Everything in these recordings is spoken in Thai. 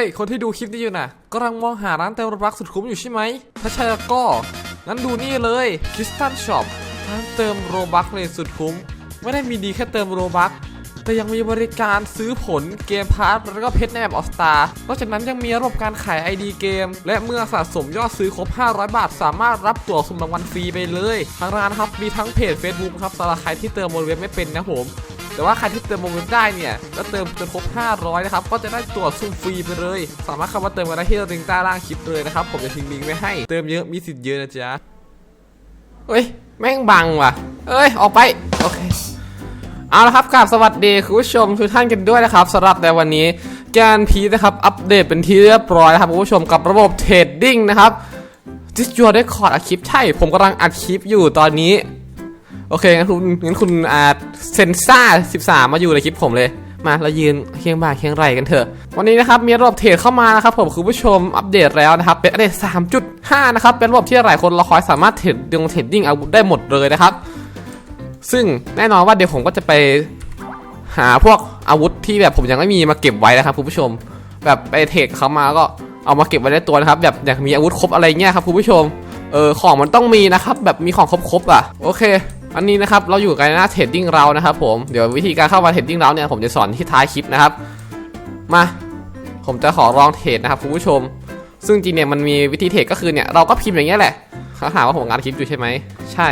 ฮ้ย คนที่ดูคลิปนี้อยู่น่ะกำลังมองหาร้านเติมโรบักสุดคุ้มอยู่ใช่ไหม ถ้าใช่แล้วก็ งั้นดูนี่เลยคริสตันช็อปร้านเติมโรบักเลยสุดคุ้ม ไม่ได้มีดีแค่เติมโรบักแต่ยังมีบริการซื้อผลเกมพาร์ทแล้วก็เพชรในแบบออสตานอกจากนั้นยังมีระบบการขาย ID เกม และเมื่อสะสมยอดซื้อครบ 500 บาท สามารถรับตั๋วสุ่มรางวัลฟรีไปเลย ทางร้านครับมีทั้งเพจ Facebook ครับสำหรับใครที่เติมบนเว็บไม่เป็นนะผม แต่ว่าใครที่เติมโมเมนต์ได้เนี่ยแล้วเติมจนครบ 500 นะครับ ก็จะได้ตัวซุ่มฟรีไปเลย สามารถเข้ามาเติมกันได้ที่ลิงก์ใต้ล่างคลิปเลยนะครับ ผมจะทิ้งลิงก์ไว้ให้ เติมเยอะมีสิทธิ์เยอะนะจ๊ะเฮ้ย แม่งบังว่ะ เอ้ย ออกไป โอเค เอาละครับกราบสวัสดีคุณผู้ชมทุกท่านกันด้วยนะครับสำหรับในวันนี้แกนพีนะครับ อัปเดตเป็นที่เรียบร้อยนะครับคุณผู้ชมกับระบบเทรดดิ้งนะครับดิสจวได้คอร์ดอัดคลิปใช่ ผมกำลังอัดคลิปอยู่ตอนนี้ โอเคงั้นคุณงั้นคุณอาเซนซ่า13 มาอยู่ในคลิปผมเลย มาเรายืนเคียงบ่าเคียงไหลกันเถอะ วันนี้นะครับมีระบบเทรดเข้ามานะครับผมคุณผู้ชมอัปเดตแล้วนะครับ เป็นอัปเดต3.5 นะครับ เป็นระบบที่หลายคนรอคอยสามารถเทรดดงเทรดดิ้งอาวุธได้หมดเลยนะครับ ซึ่งแน่นอนว่าเดี๋ยวผมก็จะไปหาพวกอาวุธที่แบบผมยังไม่มีมาเก็บไว้นะครับคุณผู้ชม แบบไปเทรดเขามาก็เอามาเก็บไว้ในตัวนะครับแบบอยากมีอาวุธครบอะไรเงี้ยครับคุณผู้ชมเออของมันต้องมีนะครับแบบมีของครบๆอะโอเค อันนี้นะครับเราอยู่กันนหน้าเทรดดิ้งเรานะครับผมเดี๋ยววิธีการเข้ามาเทรดดิ้งเราเนี่ยผมจะสอนที่ท้ายคลิปนะครับ มาผมจะขอลองเทรดนะครับคุณผู้ชม ซึ่งจริงเนี่ยมันมีวิธีเทรดก็คือเนี่ยเราก็พิมพ์อย่างเงี้ยแหละเขาหาว่าผมงานคลิปอยู่ใช่ไหมใช่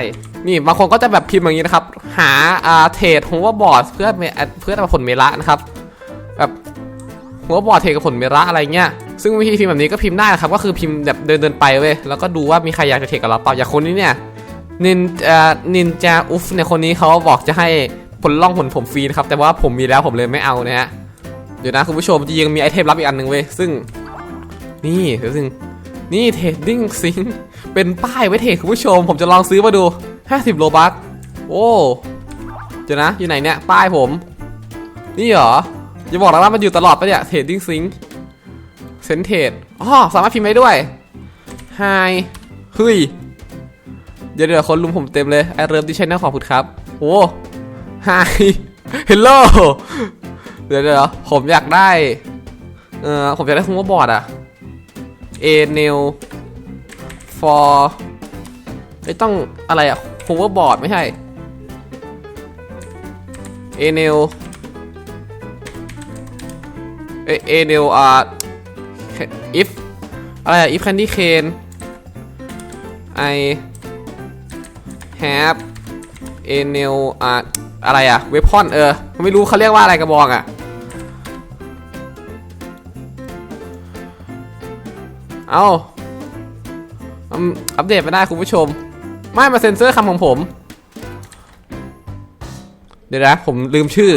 นี่บางคนก็จะแบบพิมพ์อย่างนี้นะครับ หาอ่าเทรดหัวบอร์ดเพื่อเพื่อผลเมละนะครับแบบหัวบอร์ดเทรดกับผลเมละอะไรเงี้ยซึ่งวิธีพิมพ์แบบนี้ก็พิมพ์ได้นะครับก็คือพิมพ์แบบเดินเดินไปเว้ยแล้วก็ดูว่ามีใครอยากจะเทรดกับเราเปล่าอย่างคนนี้เนี่ย นินเอ่อนินจาอุฟเนี่ยคนนี้เขาบอกจะให้ผลล่องผลผมฟรีนะครับ แต่ว่าผมมีแล้วผมเลยไม่เอานะฮะ เดี๋ยวนะคุณผู้ชมจริงมีไอเทมลับอีกอันหนึ่งเว้ย ซึ่ง นี่เดี๋ยวซึ่งนี่เทรดดิ้งซิงเป็นป้ายไว้เทรดคุณผู้ชม ผมจะลองซื้อมาดู 50 โลบัคโอ้เดี๋ยวนะ อยู่ไหนเนี่ย ป้ายผม นี่เหรออย่าบอกนะว่ามันอยู่ตลอดปะเนี่ยเทรดดิ้งซิงเซนเทรดอ๋อสามารถพิมพ์ได้ด้วยไฮเฮ้ย เดี๋ยวเดี๋ยวคนลุมผมเต็มเลยไอเริ่มที่ชแนลขอบคุณครับโอ้ไฮเฮลโลเดี๋ยวเดี๋ยวผมอยากได้เออผมอยากได้คุมว่าบอร์ดอะเอเนล for ไม่ต้องอะไรอะคุมว่าบอร์ดไม่ใช่เอเนลเอเอเนลอ่า if อะไรอะ if candy cane I have a nail อะอะไรอะ weapon เออไม่รู้เขาเรียกว่าอะไรกระบอกอะเอาอัปเดตไม่ได้คุณผู้ชม ไม่มาเซ็นเซอร์คำของผม เดี๋ยวนะ ผมลืมชื่อ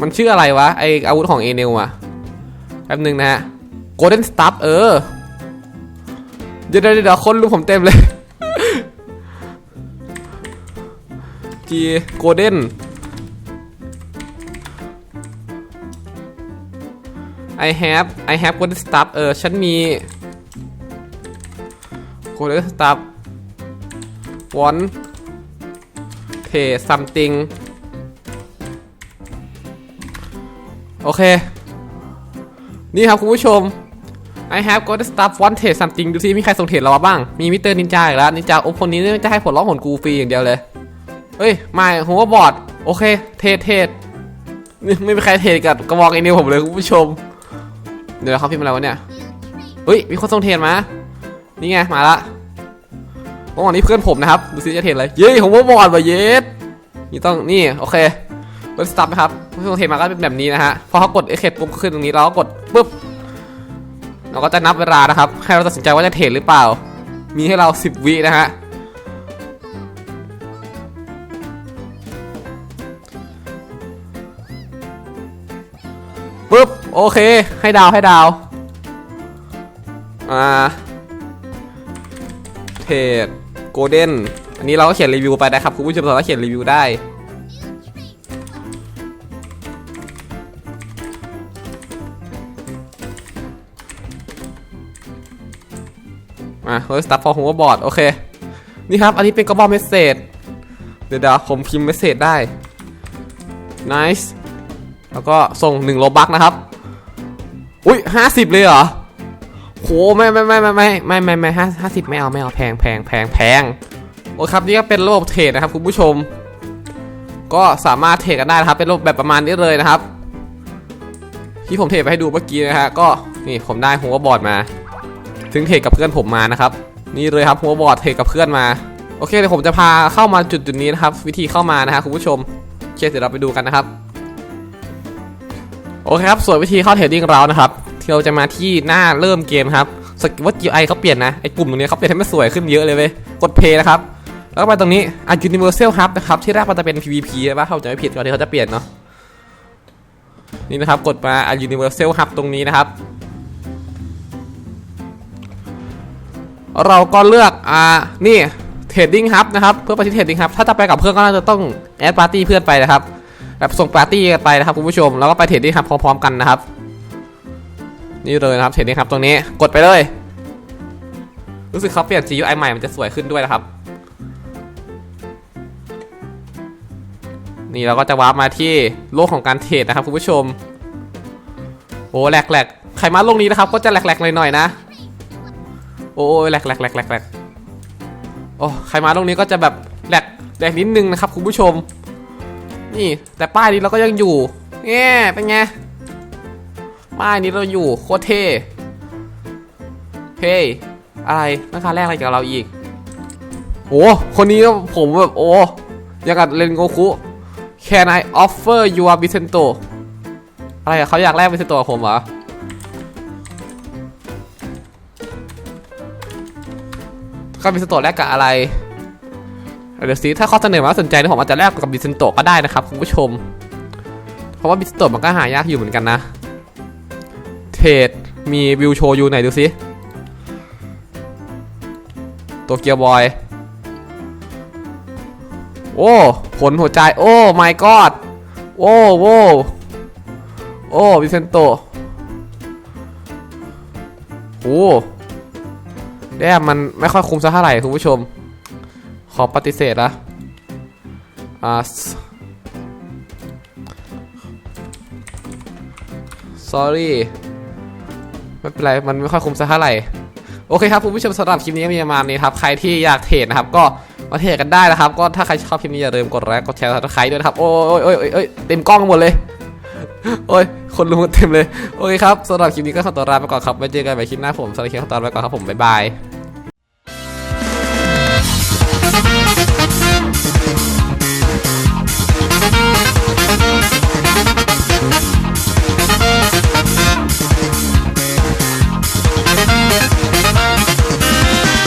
มันชื่ออะไรวะ ไออาวุธของเอเนลอะแป๊บหนึ่งนะฮะ Golden Staff เออ เดี๋ยวเดี๋ยวคนรู้ผมเต็มเลยจีโกลเด้นไอแฮปไอแฮปโกลเด้นสตัฟเออ ฉันมีโกลเด้นสตัฟวอนเทย์ซัมติงโอเค นี่ครับคุณผู้ชม I have got stuff want trade something ดูซิมีใครส่งเทรดเรามาบ้าง มีมิสเตอร์นินจาอีกแล้ว นินจาโอ้คนนี้จะให้ผลล้อผลกูฟรีอย่างเดียวเลย เฮ้ย ไม่หัวบอดโอเค เทรดเทรดนี่ไม่มีใครเทรดกับกระบอกไอเนียผมเลยคุณผู้ชม เดี๋ยวเขาพิมพ์อะไรวะเนี่ย เฮ้ย มีคนส่งเทรดมา นี่ไง มาละเมื่อวานนี้เพื่อนผมนะครับ ดูซิจะเทรดอะไร เย้หัวบอดว่ะเยสนี่ต้อง นี่ โอเคกดสตาร์ทนะครับผู้ส่งเทรดมาก็เป็นแบบนี้นะฮะ พอเขากดเอ็กเคปุ๊บขึ้นตรงนี้เราก็กดปุ๊บ เราก็จะนับเวลานะครับให้เราตัดสินใจว่าจะเทรดหรือเปล่า มีให้เรา 10 วินะฮะปุ๊บโอเค ให้ดาวให้ดาวอ่าเทรดโกลเด้นอันนี้เราก็เขียนรีวิวไปนะครับ คุณผู้ชมสามารถเขียนรีวิวได้ อะเฮ้ยสตาร์ฟอร์หัวบอร์ดโอเค นี่ครับ อันนี้เป็นกระบอกเมสเซจเดี๋ยวเดี๋ยวผมพิมพ์เมสเซจได้ nice แล้วก็ส่ง1โลบักนะครับ อุ้ย50เลยเหรอโหไม่ไม่ไม่ไม่ไม่ไม่ไม่ไม่ห้าห้าสิบไม่เอาไม่เอาแพงแพงแพงแพงโอ้ครับนี่ก็เป็นระบบเทรดนะครับคุณผู้ชม ก็สามารถเทรดกันได้นะครับ เป็นระบบแบบประมาณนี้เลยนะครับ ที่ผมเทรดไปให้ดูเมื่อกี้นะฮะก็นี่ผมได้หัวบอร์ดมา ถึงเทรดกับเพื่อนผมมานะครับ นี่เลยครับหัวบอร์ดเทรดกับเพื่อนมา โอเคเดี๋ยวผมจะพาเข้ามาจุดจุดนี้นะครับ วิธีเข้ามานะฮะคุณผู้ชมโอเคเดี๋ยวเราไปดูกันนะครับ โอเคครับส่วนวิธีเข้าเทรดดิ้งเรานะครับที่เราจะมาที่หน้าเริ่มเกมครับสกิลว่า GI เขาเปลี่ยนนะไอ้ปุ่มตรงนี้เขาเปลี่ยนให้มันสวยขึ้นเยอะเลยเว้ยกดเพย์นะครับแล้วก็ไปตรงนี้อะ Universal Hub นะครับที่แรกมันจะเป็น PVP ใช่ปะเขาจะไม่ผิดก่อนที่เขาจะเปลี่ยนเนาะนี่นะครับกดมาอะ Universal Hub ตรงนี้นะครับ เราก็เลือกอ่านี่ Trading Hub นะครับเพื่อไปที่ Trading Hub ถ้าจะไปกับเพื่อนก็น่าจะต้องแอดปาร์ตี้เพื่อนไปนะครับแบบส่งปาร์ตี้กันไปนะครับคุณผู้ชมแล้วก็ไปเทรดดิ้งครับพร้อมๆกันนะครับนี่เลยนะครับเทรดดิ้งครับตรงนี้กดไปเลย รู้สึกเขาเปลี่ยน GUI ใหม่มันจะสวยขึ้นด้วยนะครับ นี่เราก็จะวาร์ปมาที่โลกของการเทรดนะครับคุณผู้ชมโอ้แหลกแหลกใครมาโลกนี้นะครับก็จะแหลกแหลกหน่อยๆนะ โอ้ยแหลกแหลกแหลกแหลกแหลกโอ้ใครมาโลกนี้ก็จะแบบแหลกแหลกนิดนึงนะครับคุณผู้ชม นี่ แต่ป้ายนี้เราก็ยังอยู่แง่เป็นไงป้ายนี้เราอยู่โคตรเท่เฮ้ยอะไรนักการแรกอะไรกับเราอีกโอ้คนนี้ผมแบบโอ้ยังกับเลนโกคุ Can I offer you a Vicento อะไรเขาอยากแลก Vicento กับผมเหรอ ก็ Vicento แลกกับอะไรเดี๋ยวสิถ้าข้อเสนอมาสนใจเดี๋ยวผมอาจจะแลกกับบิสโตก็ได้นะครับคุณผู้ชม เพราะว่าบิสโตมันก็หายากอยู่เหมือนกันนะ เทรดมีวิวโชว์อยู่ไหนดูสิตัวเกียร์บอย โอ้ ผลหัวใจ โอ้ my god โอ้โว้โอ้บิสเซนโตโอ้ แดมมันไม่ค่อยคุ้มสักเท่าไหร่คุณผู้ชม ขอปฏิเสธนะอ่า sorry ไม่เป็นไร มันไม่ค่อยคุ้มสักเท่าไหร่ โอเคครับคุณผู้ชมสำหรับคลิปนี้ก็มีประมาณนี้ครับ ใครที่อยากเทรดนะครับ ก็มาเทรดกันได้นะครับ ก็ถ้าใครชอบคลิปนี้อย่าลืมกดไลค์กดแชร์กดไครด้วยนะครับ โอ้ยโอ้ยโอ้ยเต็มกล้องหมดเลย โอ้ย คนรู้เต็มเลย โอเคครับสำหรับคลิปนี้ก็ขอตัวลาไปก่อนครับไว้เจอกันใหม่คลิปหน้าผมสำหรับคลิปขอตัวลาไปก่อนครับผม บ๊ายบาย